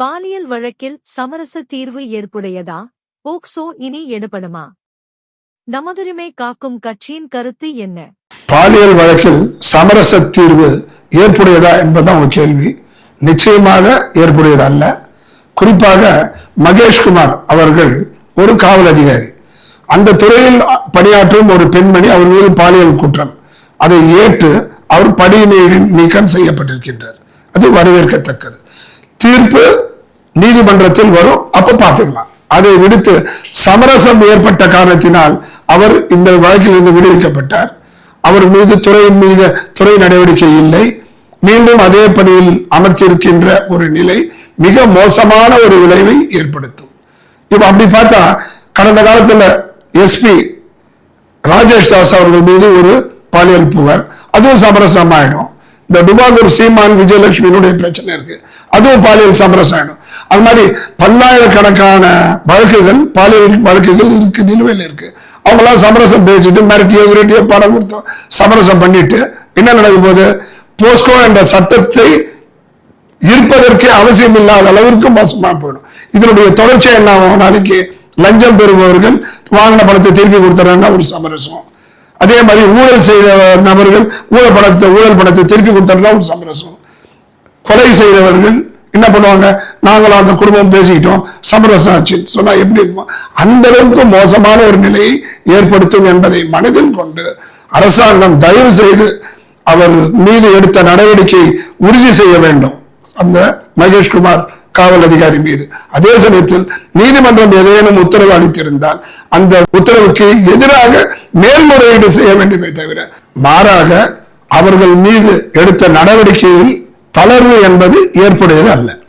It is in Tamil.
பாலியல் வழக்கில் சமரச தீர்வு ஏற்புடையதா? போக்சோ இனி எடுபடுமா? நமதுரிமை காக்கும் கட்சியின் கருத்து என்ன? பாலியல் வழக்கில் சமரச தீர்வு ஏற்புடையதா என்பதுதான் உங்க கேள்வி. நிச்சயமாக ஏற்புடையது அல்ல குறிப்பாக மகேஷ்குமார் அவர்கள் ஒரு காவல் அதிகாரி. அந்த துறையில் பணியாற்றும் ஒரு பெண்மணி அவர் மீது பாலியல் குற்றம். அதை ஏற்று அவர் பணி நீக்கம் செய்யப்பட்டிருக்கின்றார். அது வரவேற்கத்தக்கது. தீர்ப்பு நீதிமன்றத்தில் வரும். அப்ப பார்த்துக்கலாம். அதை விடுத்து சமரசம் ஏற்பட்ட காரணத்தினால் அவர் இந்த வழக்கில் இருந்து விடுவிக்கப்பட்டார். அவர் மீது துறையின் மீது துறை நடவடிக்கை இல்லை. மீண்டும் அதே பணியில் அமர்த்தியிருக்கின்ற ஒரு நிலை மிக மோசமான ஒரு விளைவை ஏற்படுத்தும். இப்ப அப்படி பார்த்தா கடந்த காலத்துல எஸ்பி ராஜேஷ் தாஸ் அவர்கள் மீது ஒரு பாலியல் புகார். அதுவும் சமரசம் ஆயிடும் இந்த டுபாகூர் சீமான் விஜயலட்சுமியினுடைய பிரச்சனை இருக்கு. அதுவும் பாலியல் சமரசம். ஆகிடும் அது மாதிரி பல்லாயிரக்கணக்கான வழக்குகள் பாலியல் வழக்குகள் இருக்கு நிலுவையில் இருக்கு. அவங்களாம் சமரசம் பேசிட்டு மிரட்டியோ விரட்டியோ பணம் கொடுத்தோம் சமரசம் பண்ணிட்டு என்ன நடக்கும் போது போஸ்கோ என்ற சட்டத்தை இருப்பதற்கே அவசியம் இல்லாத அளவிற்கு மோசமா போயிடும். இதனுடைய தொடர்ச்சி என்ன ஆகும்? நாளைக்கு லஞ்சம் பெறுபவர்கள் வாங்கின பணத்தை திருப்பி கொடுத்துறாங்கன்னா ஒரு சமரசம். அதே மாதிரி ஊழல் செய்த நபர்கள் ஊழல் பணத்தை ஊழல் பணத்தை திருப்பி கொடுத்தாங்கன்னா ஒரு சமரசம். கொலை செய்தவர்கள் என்ன பண்ணுவாங்க? நாங்களும் அந்த குடும்பம் பேசிக்கிட்டோம். சமரசம் ஆச்சு. சொன்னா எப்படி இருக்கும்? அந்த அளவுக்கு மோசமான ஒரு நிலையை ஏற்படுத்தும் என்பதை மனதில் கொண்டு அரசாங்கம் தயவு செய்து அவர் மீது எடுத்த நடவடிக்கை உறுதி செய்ய வேண்டும். அந்த மகேஷ்குமார் காவல் அதிகாரி மீது. அதே சமயத்தில் நீதிமன்றம் ஏதேனும் உத்தரவு அளித்திருந்தால் அந்த உத்தரவுக்கு எதிராக மேல்முறையீடு செய்ய வேண்டுமே தவிர மாறாக அவர்கள் மீது எடுத்த நடவடிக்கையில் தளர்வு என்பது ஏற்புடையது அல்ல.